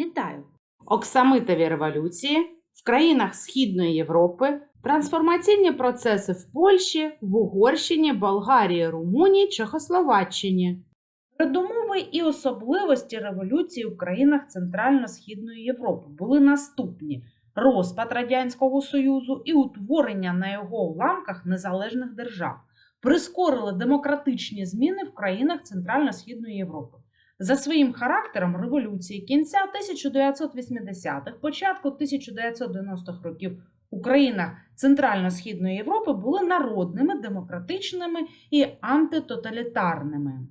Вітаю! Оксамитові революції в країнах Східної Європи, трансформаційні процеси в Польщі, в Угорщині, Болгарії, Румунії, Чехословаччині. Передумови і особливості революції в країнах Центрально-Східної Європи були наступні: розпад Радянського Союзу і утворення на його уламках незалежних держав прискорили демократичні зміни в країнах Центрально-Східної Європи. За своїм характером революції кінця 1980-х, початку 1990-х років у країнах Центрально-Східної Європи були народними, демократичними і антитоталітарними.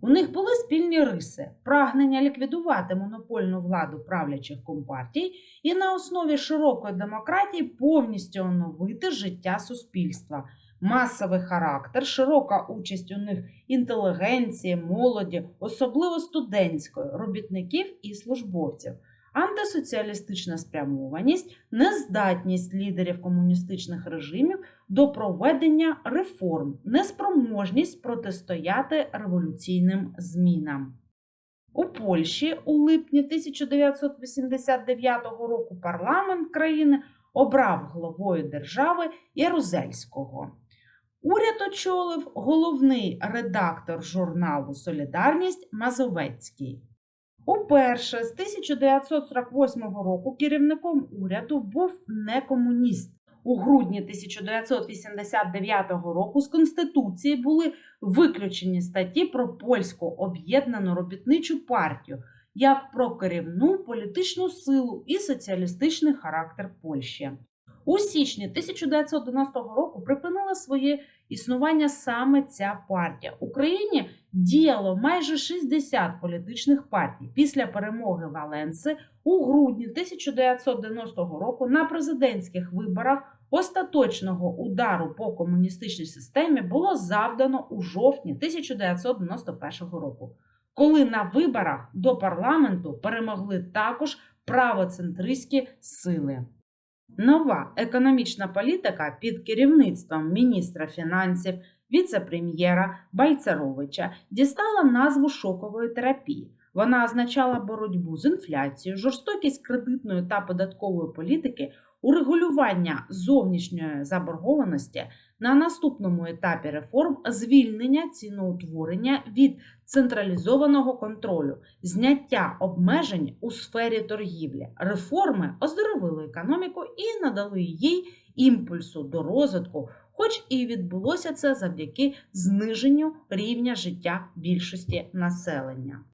У них були спільні риси, прагнення ліквідувати монопольну владу правлячих компартій і на основі широкої демократії повністю оновити життя суспільства, масовий характер, широка участь у них інтелігенції, молоді, особливо студентської, робітників і службовців, антисоціалістична спрямованість, нездатність лідерів комуністичних режимів до проведення реформ, неспроможність протистояти революційним змінам. У Польщі у липні 1989 року парламент країни обрав главою держави Ярузельського. Уряд очолив головний редактор журналу Солідарність Мазовецький. Уперше з 1948 року керівником уряду був не комуніст. У грудні 1989 року з Конституції були виключені статті про польську об'єднану робітничу партію як про керівну політичну силу і соціалістичний характер Польщі. У січні 1990 року припинила своє існування саме ця партія. В Україні діяло майже 60 політичних партій. Після перемоги Валенси у грудні 1990 року на президентських виборах остаточного удару по комуністичній системі було завдано у жовтні 1991 року, коли на виборах до парламенту перемогли також правоцентристські сили. Нова економічна політика під керівництвом міністра фінансів, віце-прем'єра Байцеровича дістала назву шокової терапії. Вона означала боротьбу з інфляцією, жорстокість кредитної та податкової політики, урегулювання зовнішньої заборгованості на наступному етапі реформ звільнення ціноутворення від централізованого контролю, зняття обмежень у сфері торгівлі, реформи оздоровили економіку і надали їй імпульсу до розвитку, хоч і відбулося це завдяки зниженню рівня життя більшості населення.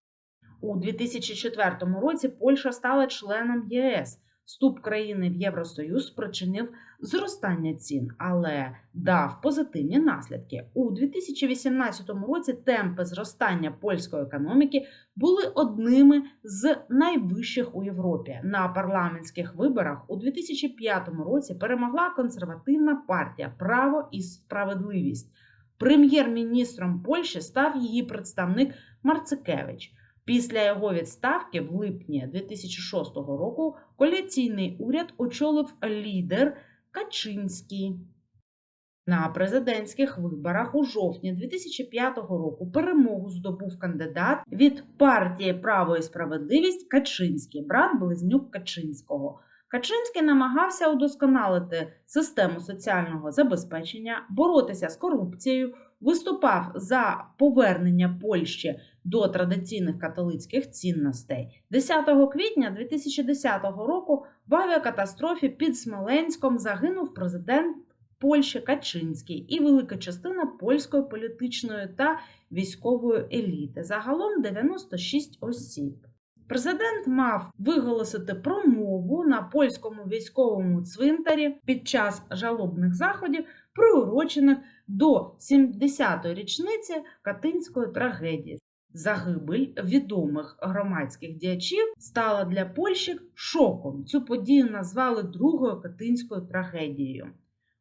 У 2004 році Польща стала членом ЄС. Вступ країни в Євросоюз спричинив зростання цін, але дав позитивні наслідки. У 2018 році темпи зростання польської економіки були одними з найвищих у Європі. На парламентських виборах у 2005 році перемогла консервативна партія Право і справедливість. Прем'єр-міністром Польщі став її представник Марцикевич. Після його відставки в липні 2006 року коаліційний уряд очолив лідер Качинський. На президентських виборах у жовтні 2005 року перемогу здобув кандидат від партії Право і справедливість Качинський, брат близнюк Качинського. Качинський намагався удосконалити систему соціального забезпечення, боротися з корупцією, виступав за повернення Польщі до традиційних католицьких цінностей. 10 квітня 2010 року в авіакатастрофі під Смоленськом загинув президент Польщі Качинський і велика частина польської політичної та військової еліти. Загалом 96 осіб. Президент мав виголосити промову на польському військовому цвинтарі під час жалобних заходів, приурочених до 70-ї річниці Катинської трагедії. Загибель відомих громадських діячів стала для Польщі шоком. Цю подію назвали Другою Катинською трагедією.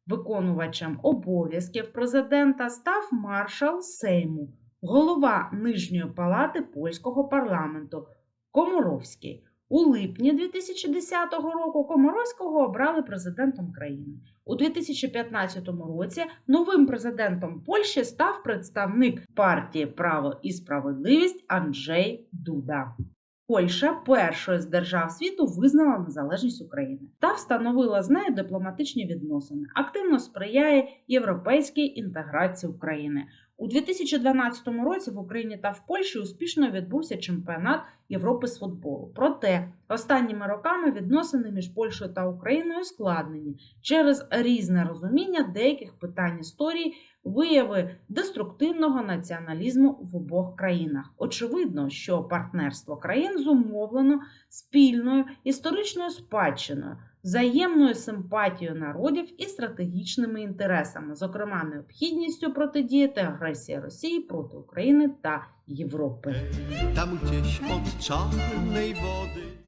Виконувачем обов'язків президента став маршал Сейму, голова Нижньої палати польського парламенту Комаровський. У липні 2010 року Комаровського обрали президентом країни. У 2015 році новим президентом Польщі став представник партії Право і справедливість Анджей Дуда. Польща першою з держав світу визнала незалежність України та встановила з нею дипломатичні відносини, активно сприяє європейській інтеграції України. У 2012 році в Україні та в Польщі успішно відбувся чемпіонат Європи з футболу. Проте останніми роками відносини між Польщею та Україною складнені через різне розуміння деяких питань історії, вияви деструктивного націоналізму в обох країнах. Очевидно, що партнерство країн зумовлено спільною історичною спадщиною, взаємною симпатією народів і стратегічними інтересами, зокрема необхідністю протидіяти агресії Росії проти України та Європи. Gdzieś od czarnej wody.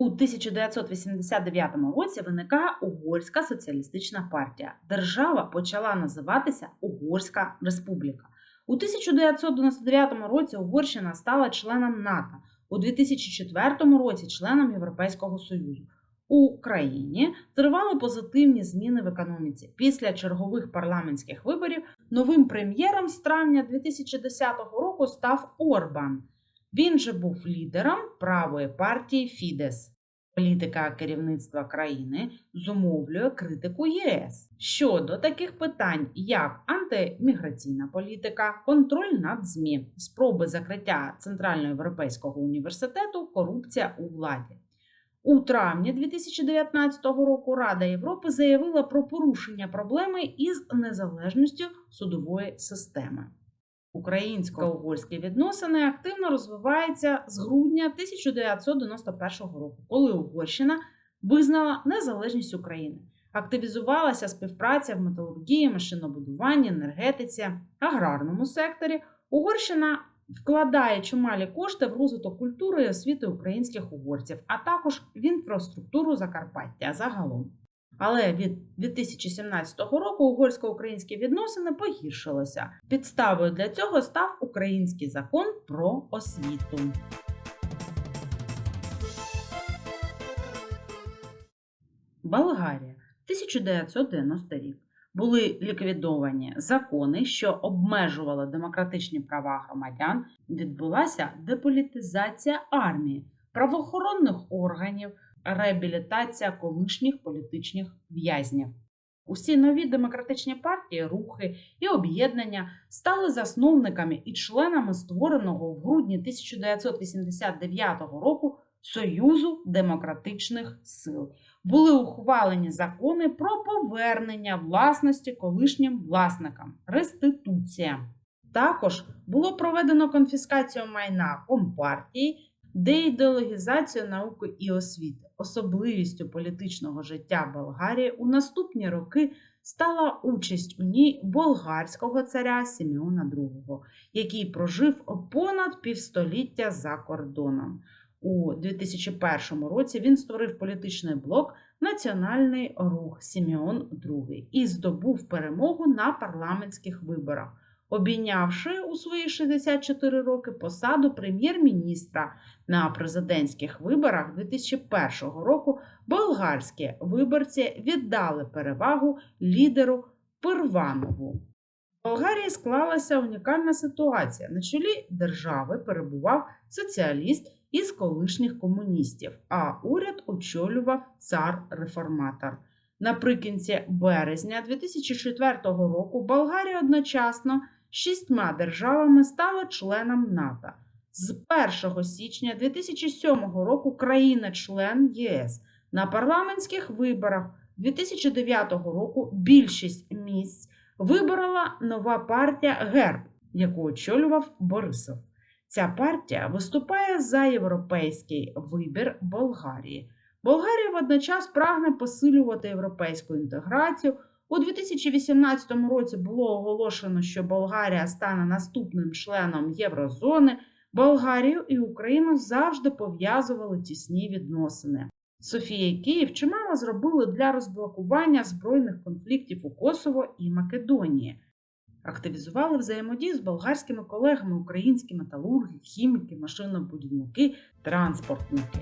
У 1989 році виникає Угорська соціалістична партія. Держава почала називатися Угорська Республіка. У 1999 році Угорщина стала членом НАТО, у 2004 році членом Європейського Союзу. У Україні тривали позитивні зміни в економіці. Після чергових парламентських виборів новим прем'єром з травня 2010 року став Орбан. Він же був лідером правої партії Фідес. Політика керівництва країни зумовлює критику ЄС щодо таких питань, як антиміграційна політика, контроль над ЗМІ, спроби закриття Центральноєвропейського університету, корупція у владі. У травні 2019 року Рада Європи заявила про порушення проблеми із незалежністю судової системи. Українсько-угорські відносини активно розвиваються з грудня 1991 року, коли Угорщина визнала незалежність України. Активізувалася співпраця в металургії, машинобудуванні, енергетиці, аграрному секторі. Угорщина вкладає чималі кошти в розвиток культури і освіти українських угорців, а також в інфраструктуру Закарпаття загалом. Але від 2017 року угорсько-українські відносини погіршилися. Підставою для цього став український закон про освіту. Болгарія 1990 рік. Були ліквідовані закони, що обмежували демократичні права громадян. Відбулася деполітизація армії, правоохоронних органів, реабілітація колишніх політичних в'язнів. Усі нові демократичні партії, рухи і об'єднання стали засновниками і членами створеного в грудні 1989 року Союзу демократичних сил. Були ухвалені закони про повернення власності колишнім власникам, реституція. Також було проведено конфіскацію майна компартії, деідеологізацію науки і освіти. Особливістю політичного життя Болгарії у наступні роки стала участь у ній болгарського царя Сімеона II, який прожив понад півстоліття за кордоном. У 2001 році він створив політичний блок Національний рух Сімеон II і здобув перемогу на парламентських виборах, обійнявши у свої 64 роки посаду прем'єр-міністра на президентських виборах 2001 року. Болгарські виборці віддали перевагу лідеру Пирванову. В Болгарії склалася унікальна ситуація. На чолі держави перебував соціаліст із колишніх комуністів, а уряд очолював цар-реформатор. Наприкінці березня 2004 року Болгарія одночасно з шістьма державами стала членом НАТО. З 1 січня 2007 року країна-член ЄС на парламентських виборах 2009 року більшість місць виборола нова партія ГЕРБ, яку очолював Борисов. Ця партія виступає за європейський вибір Болгарії. Болгарія водночас прагне посилювати європейську інтеграцію. У 2018 році було оголошено, що Болгарія стане наступним членом Єврозони. Болгарію і Україну завжди пов'язували тісні відносини. Софія і Київ чимало зробили для розблокування збройних конфліктів у Косово і Македонії. Активізували взаємодію з болгарськими колегами українські металурги, хіміки, машинобудівники, транспортники.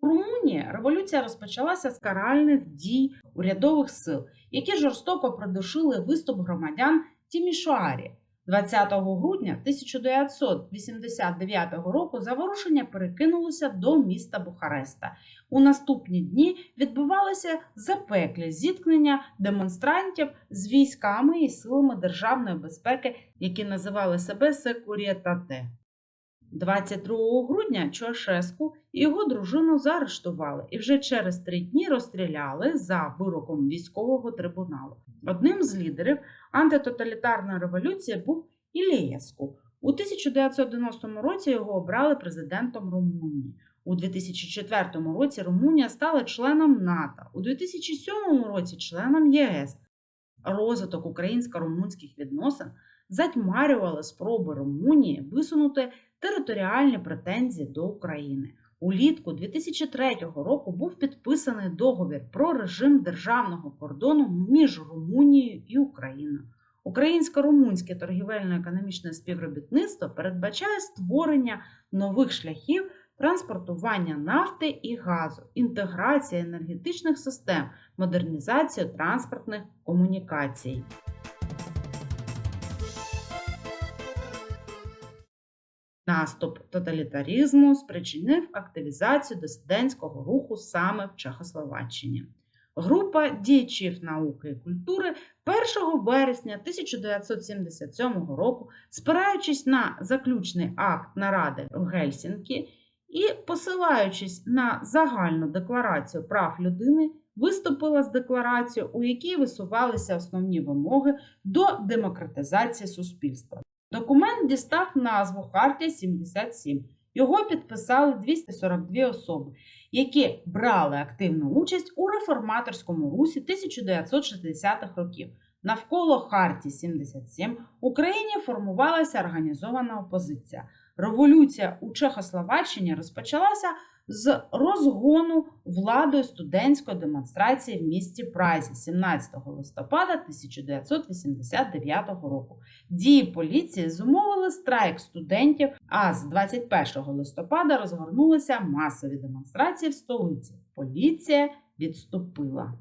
У Румунії революція розпочалася з каральних дій урядових сил, які жорстоко придушили виступ громадян Тімішуарі. 20 грудня 1989 року заворушення перекинулося до міста Бухареста. У наступні дні відбувалися запеклі зіткнення демонстрантів з військами і силами державної безпеки, які називали себе Секурієтате. 22 грудня Чуашеску і його дружину заарештували і вже через три дні розстріляли за вироком військового трибуналу. Одним з лідерів антитоталітарної революції був Ілієску. У 1990 році його обрали президентом Румунії. У 2004 році Румунія стала членом НАТО, у 2007 році членом ЄС. Розвиток українсько-румунських відносин затьмарювали спроби Румунії висунути територіальні претензії до України. Улітку 2003 року був підписаний договір про режим державного кордону між Румунією і Україною. Українсько-румунське торгівельно-економічне співробітництво передбачає створення нових шляхів транспортування нафти і газу, інтеграція енергетичних систем, модернізацію транспортних комунікацій. Наступ тоталітаризму спричинив активізацію дисидентського руху саме в Чехословаччині. Група діячів науки і культури 1 вересня 1977 року, спираючись на заключний акт наради в Гельсінкі і посилаючись на загальну декларацію прав людини, виступила з декларацією, у якій висувалися основні вимоги до демократизації суспільства. Документ дістав назву Хартія 77. Його підписали 242 особи, які брали активну участь у реформаторському русі 1960-х років. Навколо Хартії 77 в Україні формувалася організована опозиція. Революція у Чехословаччині розпочалася з розгону владою студентської демонстрації в місті Празі 17 листопада 1989 року. Дії поліції зумовили страйк студентів, а з 21 листопада розгорнулися масові демонстрації в столиці. Поліція відступила.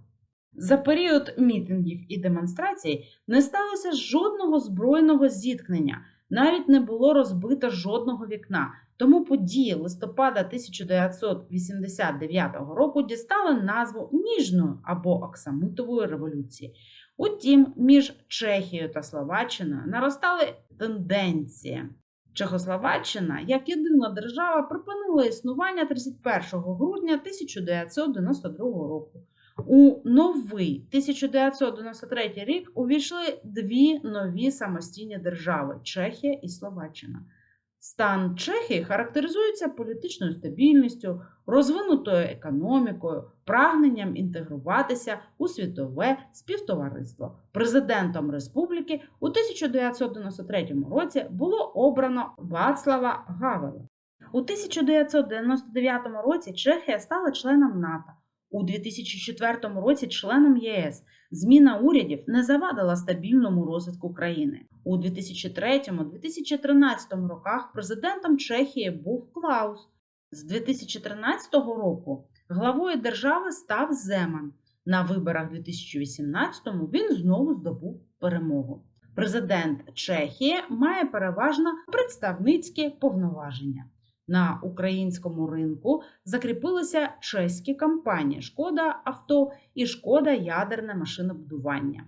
За період мітингів і демонстрацій не сталося жодного збройного зіткнення, навіть не було розбито жодного вікна. Тому події листопада 1989 року дістали назву Ніжної або Оксамитової революції. Утім, між Чехією та Словаччиною наростали тенденції. Чехословаччина, як єдина держава, припинила існування 31 грудня 1992 року. У новий 1993 рік увійшли дві нові самостійні держави Чехія і Словаччина. Стан Чехії характеризується політичною стабільністю, розвинутою економікою, прагненням інтегруватися у світове співтовариство. Президентом республіки у 1993 році було обрано Вацлава Гавела. У 1999 році Чехія стала членом НАТО. У 2004 році членом ЄС зміна урядів не завадила стабільному розвитку країни. У 2003-2013 роках президентом Чехії був Клаус. З 2013 року главою держави став Земан. На виборах 2018-му він знову здобув перемогу. Президент Чехії має переважно представницькі повноваження. На українському ринку закріпилися чеські компанії Шкода Авто і Шкода Ядерне машинобудування.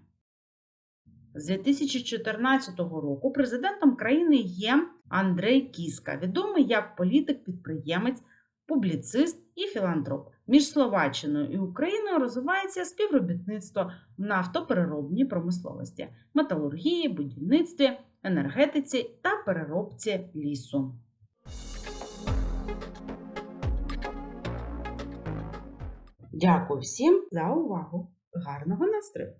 З 2014 року президентом країни є Андрей Кіска, відомий як політик-підприємець, публіцист і філантроп. Між Словаччиною і Україною розвивається співробітництво в нафтопереробній промисловості, металургії, будівництві, енергетиці та переробці лісу. Дякую всім за увагу. Гарного настрою!